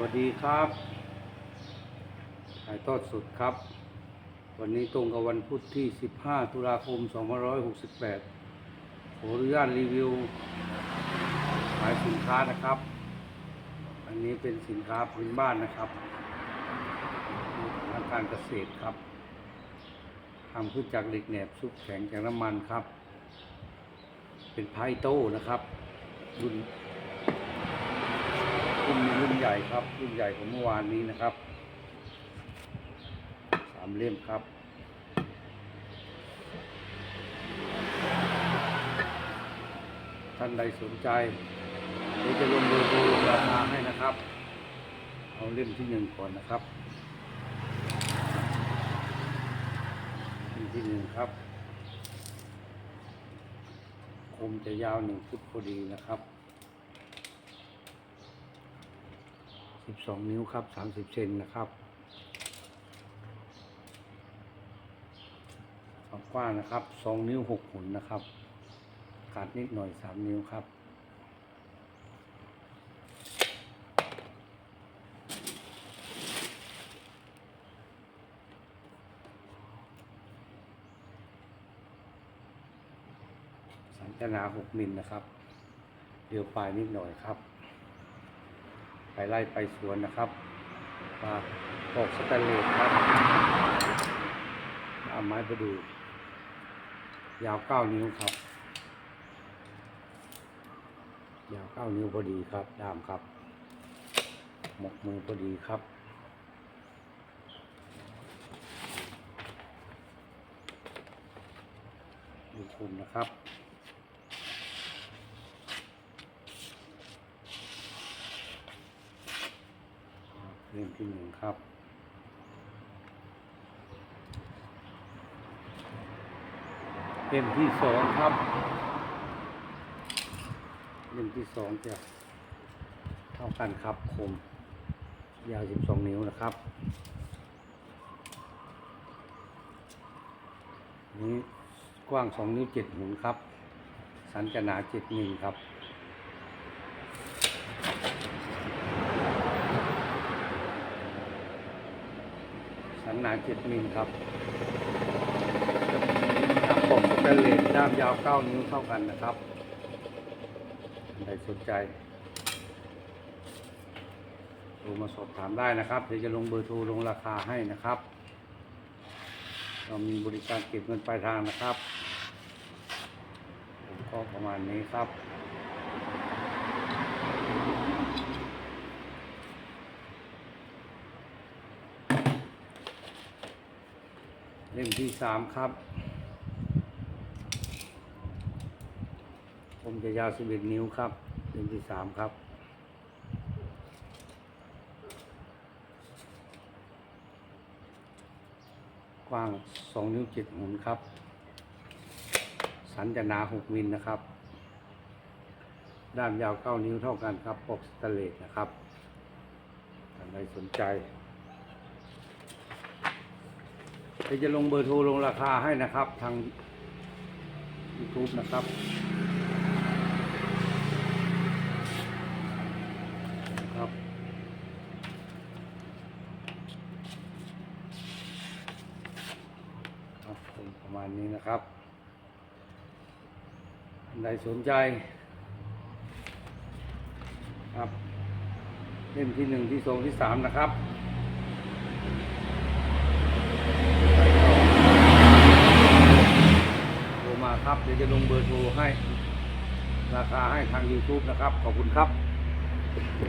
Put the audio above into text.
วัสดีครับถ่ายทอดสดครับ วันนี้ตรงกับวันพุธที่ 15 ตุลาคม 2568 ขออนุญาตรีวิวขายสินค้านะครับ อันนี้เป็นสินค้าพื้นบ้านนะครับทางการเกษตรครับทำขึ้นจากเหล็กแหนบซุปแข็งจากน้ำมันครับ เป็นไพโต้นะครับรุ่น ญ่ครับรุ่นใหญ่ของเมื่อวานนี้นะครับสามเล่มครับท่านใดสนใจเดี๋ยวจะลงเบอร์โทรราคาให้นะครับ เอาเล่มที่หนึ่งก่อนนะครับเล่มที่หนึ่งครับ คมจะยาวหนึ่งฟุตพอดีนะครับ สิบสองนิ้วครับสามสิบเซนนะครับความกว้างนะครับสองนิ้วหกหุนนะครับ ขาดนิดหน่อยสามนิ้วครับสันจนาหกมิลนะครับ เดียวปลายนิดหน่อยครับ ไปไล่ไปสวนนะครับปลาปอกสแตนเลสครับเอาไม้ประดูยาวเก้านิ้วครับ ยาวเก้านิ้วพอดีครับดามครับ หมกมือพอดีครับดูคุมนะครับ เล่มที่หนึ่งครับ เล่มที่สองครับ เล่มที่สองจะเท่ากันครับคมยาว 12 นิ้วนะครับ นี้กว้าง 2 นิ้ว7หุนครับ สันจะหนา7มิลครับ สั นหนา7มิลครับครับผมสแตนเลสด้ามยาว9นิ้วเท่ากันนะครับใครสนใจโทรมาสอบถามได้นะครับเดี๋ยวจะลงเบอร์โทรลงราคาให้นะครับ เรามีบริการเก็บเงินปลายทางนะครับ ผมก็ประมาณนี้ครับ เล่มที่สามครับ ผมจะยาวสิบเอ็ดนิ้วครับ เล่มที่สามครับ กว้างสองนิ้วเจ็ดหุนครับ สันจะหนาหกมิลนะครับ ด้านยาวเก้านิ้วเท่ากันครับปกสแตเลสนะครับท่านใดสนใจ เดี๋ยวจะลงเบอร์โทรลงราคาให้นะครับ ทาง YouTube นะครับครับประมาณนี้นะครับท่านใดสนใจ ครับ เล่มที่หนึ่งที่สองที่สามนะครับ โทรมาครับ เดี๋ยวจะลงเบอร์โทรให้ ราคาให้ทาง YouTube นะครับ ขอบคุณครับ